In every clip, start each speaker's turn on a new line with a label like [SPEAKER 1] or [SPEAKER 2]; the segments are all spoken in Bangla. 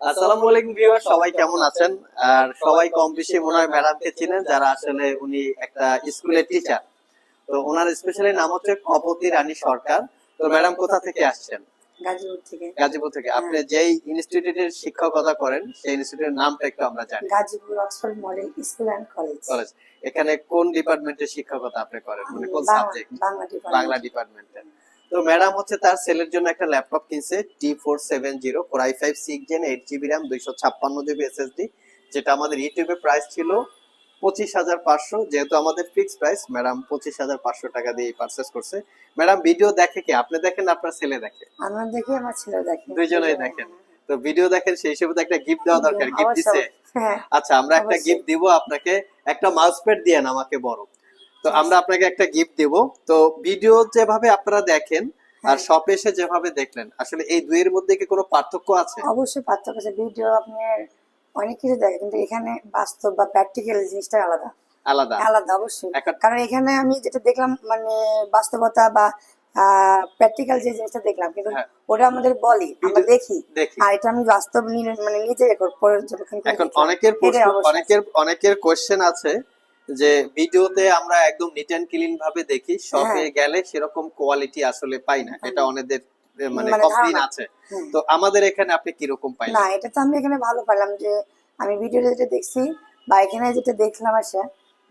[SPEAKER 1] আসসালামু আলাইকুম ভিউয়ার সবাই কেমন আছেন? আর সবাই কম বেশি মনে হয় ম্যাডামকে চিনেন যারা আসলে উনি একটা স্কুলের টিচার তো ওনার স্পেশালি নাম হচ্ছে কপতি রানী সরকার। তো ম্যাডাম কোথা থেকে আসছেন?
[SPEAKER 2] গাজীপুর থেকে।
[SPEAKER 1] গাজীপুর থেকে। আপনি যেই ইনস্টিটিউটের শিক্ষকতা করেন সেই ইনস্টিটিউটের নামটা একটু আমরা জানি।
[SPEAKER 2] Gazipur Oxford model school and college
[SPEAKER 1] college এখানে কোন ডিপার্টমেন্টের শিক্ষকতা আপনি করেন? মানে কোন সাবজেক্ট
[SPEAKER 2] বাংলা
[SPEAKER 1] বাংলা
[SPEAKER 2] ডিপার্টমেন্ট
[SPEAKER 1] ডিপার্টমেন্টের তো ম্যাডাম হচ্ছে তার ছেলের জন্য একটা ল্যাপটপ কিনছে T four seven zero four I five six gen eight GB RAM দুইশো ছাপ্পান্ন জিবি এসএসডি যেটা আমাদের ইউটিউবে প্রাইস ছিল পঁচিশ হাজার পাঁচশো যেহেতু আমাদের ফিক্স প্রাইস ম্যাডাম পঁচিশ হাজার পাঁচশো টাকা দিয়ে পারচেস করছে। ম্যাডাম ভিডিও দেখে কি? আপনি দেখেন আপনার ছেলে দেখে?
[SPEAKER 2] আমার দেখি আমার ছেলে দেখে।
[SPEAKER 1] দুইজনেই দেখেন। তো ভিডিও দেখেন সেই হিসেবে তো একটা গিফট দেওয়া দরকার গিফট দিছে।
[SPEAKER 2] হ্যাঁ
[SPEAKER 1] আচ্ছা আমরা একটা গিফট দিব আপনাকে একটা মাউস প্যাড দিয়েন আমাকে বড়। তো আমরা আপনাকে একটা গিফট দিব। তো ভিডিও যেভাবে আপনারা দেখেন আর
[SPEAKER 2] হ্যাঁ।
[SPEAKER 1] শপে এসে যেভাবে দেখলেন আসলে এই দুইয়ের মধ্যে কি কোনো পার্থক্য আছে?
[SPEAKER 2] অবশ্যই পার্থক্য আছে। ভিডিও আপনার অনেক কিছু দেখে কিন্তু এখানে বাস্তব বা প্র্যাকটিক্যাল জিনিসটা আলাদা।
[SPEAKER 1] আলাদা।
[SPEAKER 2] আলাদা অবশ্যই। কারণ এখানে আমি যেটা দেখলাম মানে বাস্তবতা বা প্র্যাকটিক্যাল যে জিনিসটা দেখলাম কিন্তু
[SPEAKER 1] হ্যাঁ।
[SPEAKER 2] ওটা আমাদের বলি আমরা দেখি। আর এটা আমি বাস্তব নিয়ে- মানে নিজে পর্যবেক্ষণ
[SPEAKER 1] এখন অনেকের অনেকের অনেকের কোশ্চেন আছে যে ভিডিওতে আমরা একদম নিট অ্যান্ড ক্লিন ভাবে দেখি শপে
[SPEAKER 2] হ্যাঁ।
[SPEAKER 1] গেলে সেরকম কোয়ালিটি আসলে পাই না। এটা অনেকদের মানে
[SPEAKER 2] মানে
[SPEAKER 1] কমপ্লেন আছে। তো আমাদের এখানে আপনি কীরকম পাইলেন?
[SPEAKER 2] না এটা তো আমি এখানে ভালো পেলাম যে আমি ভিডিওতে যেটা দেখছি বা এখানে যেটা দেখলাম আসে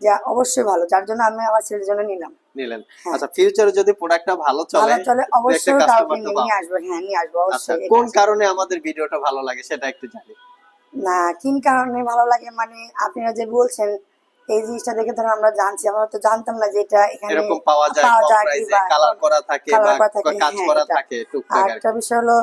[SPEAKER 2] যে অবশ্যই ভালো। যার জন্য আমি আমার ছেলের জন্য নিলাম।
[SPEAKER 1] নিলেন।
[SPEAKER 2] হ্যাঁ।
[SPEAKER 1] আচ্ছা ফিউচারে যদি প্রোডাক্টটা ভালো চলে
[SPEAKER 2] ভালো চলে অবশ্যই নিয়ে। আসব। হ্যাঁ নিয়ে আসব
[SPEAKER 1] আচ্ছা
[SPEAKER 2] অবশ্যই
[SPEAKER 1] কোন কারণে আমাদের ভিডিওটা ভালো লাগে সেটা একটু জানি।
[SPEAKER 2] না কিন কারণে ভালো লাগে মানে আপনারা যে বলছেন এই জিনিসটা দেখে ধরো আমরা জানছি আমরা তো জানতাম না যে এটা এখানে
[SPEAKER 1] এরকম পাওয়া যায়
[SPEAKER 2] পাওয়া যায়
[SPEAKER 1] কালার করা থাকে বা কাজ
[SPEAKER 2] হ্যাঁ,
[SPEAKER 1] করা থাকে
[SPEAKER 2] আর
[SPEAKER 1] টুকটাক আর
[SPEAKER 2] একটা বিষয় হলো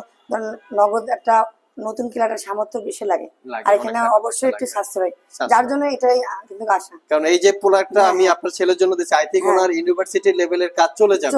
[SPEAKER 2] নগদ একটা নতুন কিলারের সামর্থ্য বেশি লাগে। আর এখানে অবশ্যই একটু সাশ্রয়। যার জন্য এটাই কিন্তু আসা
[SPEAKER 1] কারণ এই যে প্রোডাক্টটা
[SPEAKER 2] হ্যাঁ,
[SPEAKER 1] আমি
[SPEAKER 2] হ্যাঁ।
[SPEAKER 1] আপনার ছেলের জন্য দিচ্ছি আই থিঙ্ক
[SPEAKER 2] হ্যাঁ।
[SPEAKER 1] ওনার ইউনিভার্সিটি লেভেলের কাজ চলে যাবে।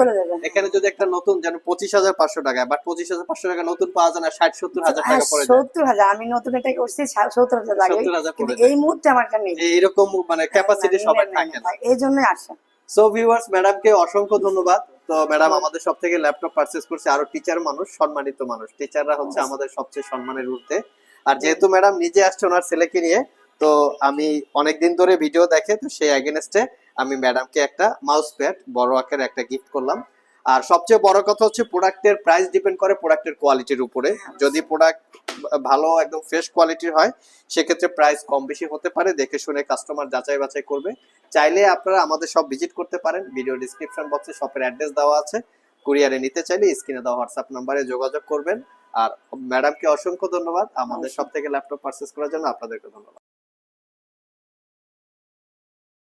[SPEAKER 1] এখানে যদি একটা নতুন যেন পঁচিশ হাজার পাঁচশো টাকা বাট পঁচিশ হাজার পাঁচশো টাকা নতুন পাওয়া যায় না ষাট সত্তর হাজার টাকা পড়ে
[SPEAKER 2] সত্তর হাজার আমি নতুন এটা করছি সত্তর হাজার লাগে। কিন্তু এই মুহূর্তে আমার নেই।
[SPEAKER 1] এই- এইরকম মানে ক্যাপাসিটি
[SPEAKER 2] না,
[SPEAKER 1] সবাই
[SPEAKER 2] না, না,
[SPEAKER 1] থাকে না।
[SPEAKER 2] এই জন্যই আসা
[SPEAKER 1] সো ভিউয়ার্স ম্যাডামকে অসংখ্য ধন্যবাদ। তো ম্যাডাম আমাদের সব থেকে ল্যাপটপ পারচেজ করছে আরও টিচার মানুষ সম্মানিত মানুষ। টিচাররা হচ্ছে আমাদের সবচেয়ে সম্মানের ঊর্ধ্বে। আর যেহেতু ম্যাডাম নিজে আসছে ওনার ছেলেকে নিয়ে তো আমি অনেকদিন ধরে ভিডিও দেখে তো সেই অ্যাগেনস্টে আমি ম্যাডামকে একটা মাউস প্যাড বড় আকারে একটা গিফট করলাম। আর সবচেয়ে বড় কথা হচ্ছে প্রোডাক্টের প্রাইস ডিপেন্ড করে প্রোডাক্টের কোয়ালিটির উপরে। যদি প্রোডাক্ট ভালো একদম ফ্রেশ কোয়ালিটির হয় সেক্ষেত্রে প্রাইস কম বেশি হতে পারে। দেখে শুনে কাস্টমার যাচাই বাছাই করবে। চাইলে আপনারা আমাদের সব ভিজিট করতে পারেন। ভিডিও ডিসক্রিপশন বক্সে শপের অ্যাড্রেস দেওয়া আছে। কুরিয়ারে নিতে চাইলে স্ক্রিনে দেওয়া হোয়াটসঅ্যাপ নাম্বারে যোগাযোগ করবেন। আর ম্যাডামকে অসংখ্য ধন্যবাদ। আমাদের সব থেকে ল্যাপটপ পারচেস করার জন্য আপনাদেরকে ধন্যবাদ।